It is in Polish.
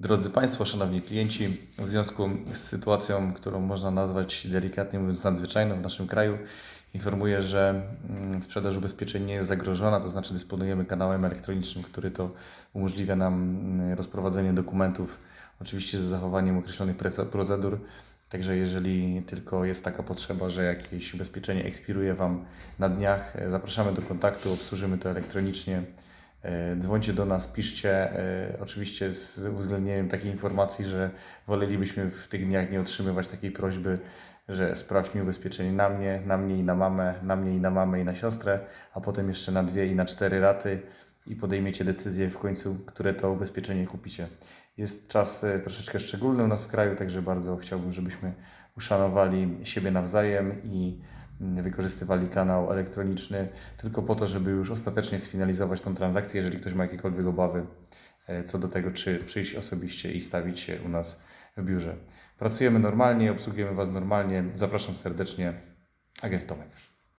Drodzy Państwo, Szanowni Klienci, w związku z sytuacją, którą można nazwać delikatnie mówiąc nadzwyczajną w naszym kraju, informuję, że mm, sprzedaż ubezpieczeń nie jest zagrożona, to znaczy dysponujemy kanałem elektronicznym, który to umożliwia nam mm, rozprowadzenie dokumentów, oczywiście z zachowaniem określonych procedur. Także jeżeli tylko jest taka potrzeba, że jakieś ubezpieczenie ekspiruje Wam na dniach, e, zapraszamy do kontaktu, obsłużymy to elektronicznie. E, Dzwońcie do nas, piszcie, e, oczywiście z uwzględnieniem takiej informacji, że wolelibyśmy w tych dniach nie otrzymywać takiej prośby, że sprawdź mi ubezpieczenie na mnie, na mnie i na mamę, na mnie i na mamę i na siostrę, a potem jeszcze na dwie i na cztery raty i podejmiecie decyzję w końcu, które to ubezpieczenie kupicie. Jest czas e, troszeczkę szczególny u nas w kraju, także bardzo chciałbym, żebyśmy uszanowali siebie nawzajem i wykorzystywali kanał elektroniczny tylko po to, żeby już ostatecznie sfinalizować tą transakcję, jeżeli ktoś ma jakiekolwiek obawy e, co do tego, czy przyjść osobiście i stawić się u nas w biurze. Pracujemy normalnie, obsługujemy Was normalnie. Zapraszam serdecznie. Agent Tomek.